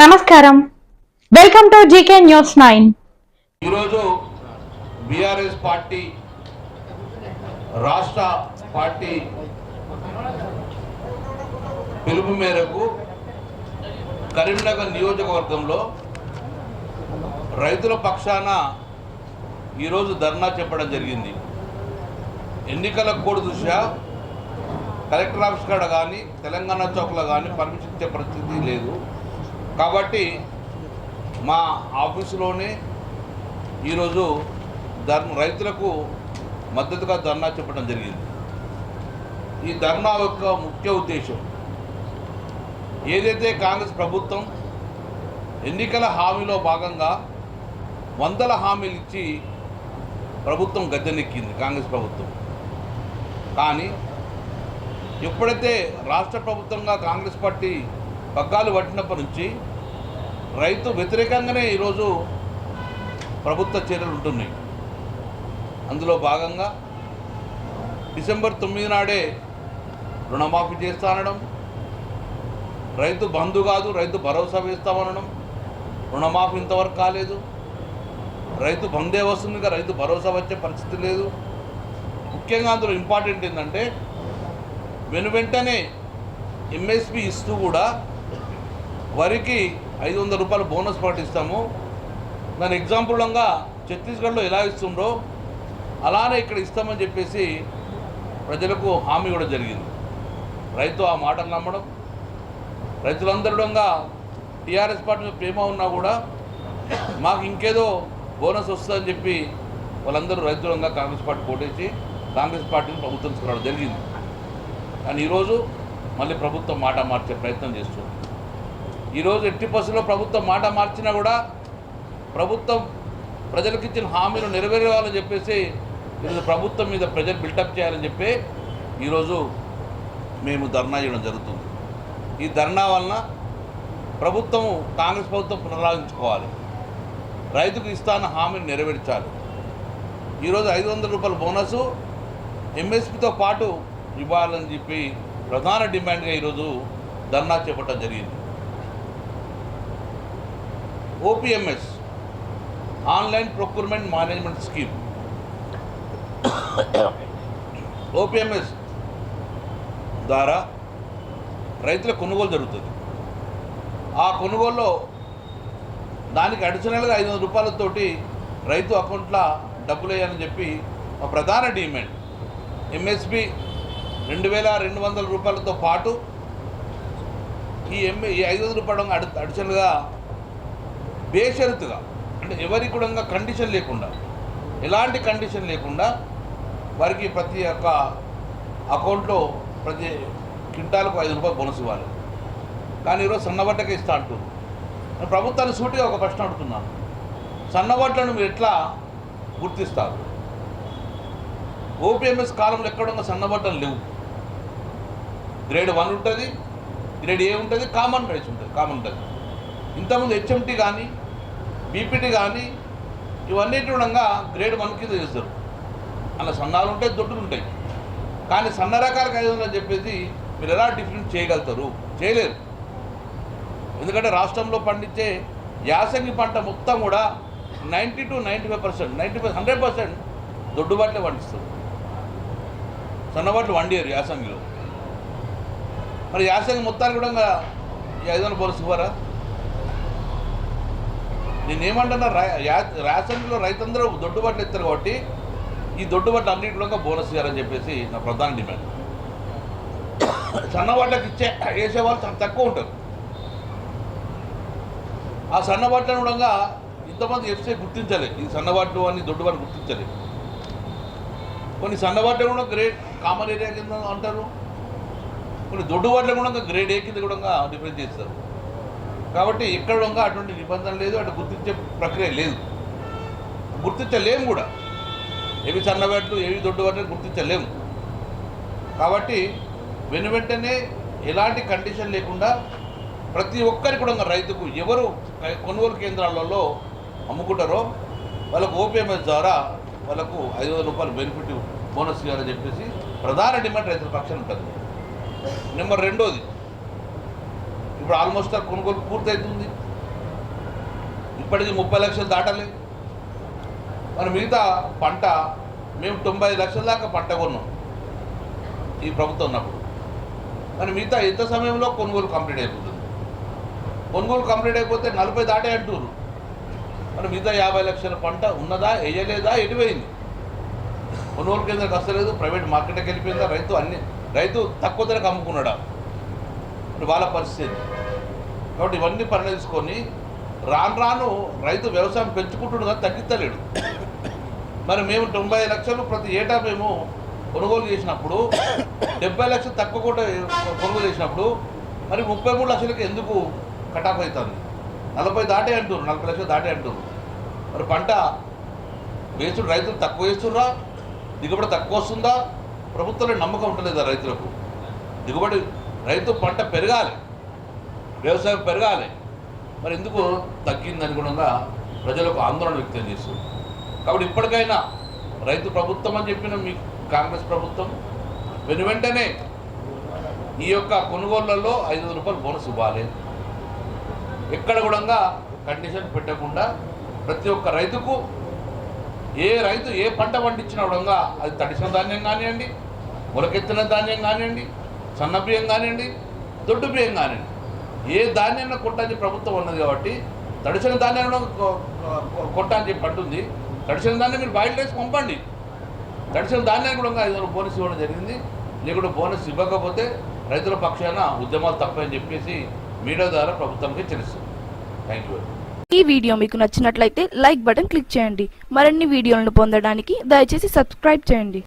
నమస్కారం. Welcome to GK news nine ఈరోజు BRS party రాష్ట్ర పార్టీ పిలుపు మేరకు కరీంనగర్ నియోజకవర్గంలో రైతుల పక్షాన ఈరోజు ధర్నా చెప్పడం జరిగింది. ఎన్నికల కోడ్ దృష్ట్యా కలెక్టర్ ఆఫీస్ కాడ కానీ తెలంగాణ చౌక్లో కానీ పర్మిషన్ ఇచ్చే పరిస్థితి లేదు. కాబట్టి మా ఆఫీసులోనే ఈరోజు ధర్మ రైతులకు మద్దతుగా ధర్నా చెప్పడం జరిగింది. ఈ ధర్నా యొక్క ముఖ్య ఉద్దేశం ఏదైతే కాంగ్రెస్ ప్రభుత్వం ఎన్నికల హామీలో భాగంగా వందల హామీలు ఇచ్చి ప్రభుత్వం గద్దెనెక్కింది కాంగ్రెస్ ప్రభుత్వం. కానీ ఎప్పుడైతే రాష్ట్ర ప్రభుత్వంగా కాంగ్రెస్ పార్టీ పగ్గాలు పట్టినప్పటి నుంచి రైతు వ్యతిరేకంగానే ఈరోజు ప్రభుత్వ చర్యలు ఉంటున్నాయి. అందులో భాగంగా డిసెంబర్ తొమ్మిది నాడే రుణమాఫీ చేస్తానడం రైతు బంధు కాదు రైతు భరోసా వేస్తామనడం రుణమాఫీ ఇంతవరకు కాలేదు. రైతు బందే వస్తుంది ఇంకా రైతు భరోసా వచ్చే పరిస్థితి లేదు. ముఖ్యంగా అందులో ఇంపార్టెంట్ ఏంటంటే వెను వెంటనే ఎంఎస్పి ఇస్తూ కూడా వరికి ఐదు వందల రూపాయలు బోనస్ పాటిస్తాము. దాని ఎగ్జాంపుల్గా ఛత్తీస్గఢ్లో ఎలా ఇస్తుండో అలానే ఇక్కడ ఇస్తామని చెప్పేసి ప్రజలకు హామీ కూడా జరిగింది. రైతు ఆ మాటలు నమ్మడం రైతులందరిడంగా టీఆర్ఎస్ పార్టీ ప్రేమ ఉన్నా కూడా మాకు ఇంకేదో బోనస్ వస్తుందని చెప్పి వాళ్ళందరూ రైతులంగా కాంగ్రెస్ పార్టీ పోటేసి కాంగ్రెస్ పార్టీని ప్రభుత్వం తీసుకురావడం జరిగింది. కానీ ఈరోజు మళ్ళీ ప్రభుత్వం మాట మార్చే ప్రయత్నం చేస్తుంది. ఈరోజు ఎట్టి బస్సులో ప్రభుత్వం మాట మార్చినా కూడా ప్రభుత్వం ప్రజలకు ఇచ్చిన హామీలు నెరవేరాలని చెప్పేసి ఈరోజు ప్రభుత్వం మీద ప్రజలు బిల్డప్ చేయాలని చెప్పి ఈరోజు మేము ధర్నా చేయడం జరుగుతుంది. ఈ ధర్నా వలన ప్రభుత్వం కాంగ్రెస్ ప్రభుత్వం పునరాగించుకోవాలి రైతుకు ఇస్తాన హామీని నెరవేర్చాలి. ఈరోజు ఐదు వందల రూపాయల బోనసు ఎంఎస్పితో పాటు ఇవ్వాలని చెప్పి ప్రధాన డిమాండ్గా ఈరోజు ధర్నా చేపట్టడం జరిగింది. OPMS online procurement management scheme OPMS ద్వారా రైతుల కొనుగోలు జరుగుతుంది. ఆ కొనుగోలులో దానికి అడిషనల్గా ఐదు వందల రూపాయలతోటి రైతు అకౌంట్లో డబ్బులు వేయాలని చెప్పి మా ప్రధాన డిమాండ్. ఎంఎస్పి రెండు వేల రెండు వందల రూపాయలతో పాటు ఈ ఎంఏ ఈ ఐదు వందల రూపాయలు అడి అడిషనల్గా బేషరతుగా అంటే ఎవరికి కూడా కండిషన్ లేకుండా ఎలాంటి కండిషన్ లేకుండా వారికి ప్రతి ఒక్క అకౌంట్లో ప్రతి క్వింటాలకు ఐదు రూపాయలు బోనస్ ఇవ్వాలి. కానీ ఈరోజు సన్నబట్టకే ఇస్తా అంటారు నేను ప్రభుత్వాన్ని సూటిగా ఒక ప్రశ్న అడుగుతున్నాను. సన్నబట్టలను మీరు ఎట్లా గుర్తిస్తారు? ఓపీఎంఎస్ కాలంలో ఎక్కడున్న సన్నబట్టలు లేవు. గ్రేడ్ వన్ ఉంటుంది గ్రేడ్ ఏ ఉంటుంది కామన్ రైస్ ఉంటుంది కామన్ ఉంటుంది. ఇంతకుముందు హెచ్ఎంటీ కానీ బీపీటీ కానీ ఇవన్నిటి కూడా గ్రేడ్ వన్ కింద చేస్తారు. అలా సన్నాలు ఉంటాయి దొడ్డులు ఉంటాయి. కానీ సన్న రకాలకు ఐదు వందలు అని చెప్పేసి మీరు ఎలా డిఫరెంట్ చేయగలుగుతారు? చేయలేరు. ఎందుకంటే రాష్ట్రంలో పండించే యాసంగి పంట మొత్తం కూడా ninety to ninety five percent ninety five hundred percent దొడ్డుబాట్లే పండిస్తారు. సన్నబాట్లు వండియారు యాసంగిలో. మరి యాసంగి మొత్తాన్ని కూడా ఐదు వందల బోనస్ నేనేమంటున్నా రా యా- యాసంగిలో రైతందరూ దొడ్డుబాట్లు ఇస్తారు కాబట్టి ఈ దొడ్డుబాట్లు అన్నింటి కూడా బోనస్ ఇవ్వాలని చెప్పేసి నా ప్రధాన డిమాండ్. సన్నబాట్లకు ఇచ్చే వేసే వాళ్ళు చాలా తక్కువ ఉంటారు. ఆ సన్నబాట్లను కూడా ఇంతమంది ఎఫ్సీ గుర్తించలేదు. ఈ సన్నబాట్లు అని దొడ్డుబాట్లు గుర్తించలేదు. కొన్ని సన్నబాట్లు కూడా గ్రేడ్ కామన్ ఏరియా కింద అంటారు. కొన్ని దొడ్డుబాట్లు కూడా గ్రేడ్ ఏ కింద కూడా డిఫరెన్స్ చేస్తారు. కాబట్టి ఎక్కడ ఉండగా అటువంటి నిబంధన లేదు అటు గుర్తించే ప్రక్రియ లేదు. గుర్తించలేము కూడా. ఏవి సన్నబాట్లు ఏవి దొడ్డుబాట్లు గుర్తించలేము. కాబట్టి వెను వెంటనే ఎలాంటి కండిషన్ లేకుండా ప్రతి ఒక్కరికి కూడా రైతుకు ఎవరు కొనుగోలు కేంద్రాలలో అమ్ముకుంటారో వాళ్ళకు ఓపీఎంఎస్ ద్వారా వాళ్ళకు ఐదు వందల రూపాయలు బెనిఫిట్ బోనస్ ఇవ్వాలని చెప్పేసి ప్రధాన డిమాండ్ రైతుల పక్షాన ఉంటుంది. నెంబర్ రెండోది ఇప్పుడు ఆల్మోస్ట్ ఆ కొనుగోలు పూర్తవుతుంది ఇప్పటికి ముప్పై లక్షలు దాటలే మరి మిగతా పంట మేము తొంభై లక్షల దాకా పంట కొన్నాం ఈ ప్రభుత్వం ఉన్నప్పుడు. మరి మిగతా ఎంత సమయంలో కొనుగోలు కంప్లీట్ అయిపోతుంది? కొనుగోలు కంప్లీట్ అయిపోతే నలభై దాటే అంటున్నారు మరి మిగతా యాభై లక్షల పంట ఉన్నదా వేయలేదా ఎటువైంది? కొనుగోలు కేంద్రానికి వస్తలేదు ప్రైవేట్ మార్కెట్కి వెళ్ళిపోయిందా? రైతు అన్ని రైతు తక్కువ ధరకు అమ్ముకున్నాడా? వాళ్ళ పరిస్థితి. కాబట్టి ఇవన్నీ పరిణించుకొని రాను రాను రైతు వ్యవసాయం పెంచుకుంటుడు కానీ తగ్గిస్తలేడు. మరి మేము తొంభై లక్షలు ప్రతి ఏటా మేము కొనుగోలు చేసినప్పుడు డెబ్బై లక్షలు తక్కువ కూడా కొనుగోలు చేసినప్పుడు మరి ముప్పై మూడు లక్షలకి ఎందుకు కటాఫ్ అవుతుంది? నలభై దాటే అంటున్నారు నలభై లక్షలు దాటే అంటున్నారు మరి పంట వేసుడు రైతులు తక్కువ వేస్తుర్రా? దిగుబడి తక్కువ వస్తుందా? ప్రభుత్వంలో నమ్మకం ఉంటలేదా రైతులకు? దిగుబడి రైతు పంట పెరగాలి వ్యవసాయం పెరగాలి. మరి ఎందుకు తగ్గింది అనుగుణంగా ప్రజలకు ఆందోళన వ్యక్తం చేస్తుంది. కాబట్టి ఇప్పటికైనా రైతు ప్రభుత్వం అని చెప్పిన మీ కాంగ్రెస్ ప్రభుత్వం వెను వెంటనే ఈ యొక్క కొనుగోళ్ళలో ఐదు వందల రూపాయలు బోనస్ ఇవ్వాలి. ఎక్కడ కూడా కండిషన్ పెట్టకుండా ప్రతి ఒక్క రైతుకు ఏ రైతు ఏ పంట పండించినా కూడా అది తడిసిన ధాన్యం కానివ్వండి మొలకెత్తిన ధాన్యం కానివ్వండి సన్న బియ్యం కానివ్వండి దొడ్డు బియ్యం కానివ్వండి ఏ ధాన్యాన్ని కొట్టని ప్రభుత్వం ఉన్నది కాబట్టి తడిసిన ధాన్యం కొట్ట అని చెప్పి అంటుంది తడిసిన ధాన్యం మీరు బయట వేసి పంపండి. తడిసిన ధాన్యాన్ని కూడా ఐదు వందలు బోనస్ ఇవ్వడం జరిగింది. లేకుంటే బోనస్ ఇవ్వకపోతే రైతుల పక్షాన ఉద్యమాలు తప్పని చెప్పేసి మీడియా ద్వారా ప్రభుత్వానికి తెలుస్తుంది థ్యాంక్ యూ ఈ వీడియో మీకు నచ్చినట్లయితే లైక్ బటన్ క్లిక్ చేయండి. మరిన్ని వీడియోలను పొందడానికి దయచేసి సబ్స్క్రైబ్ చేయండి.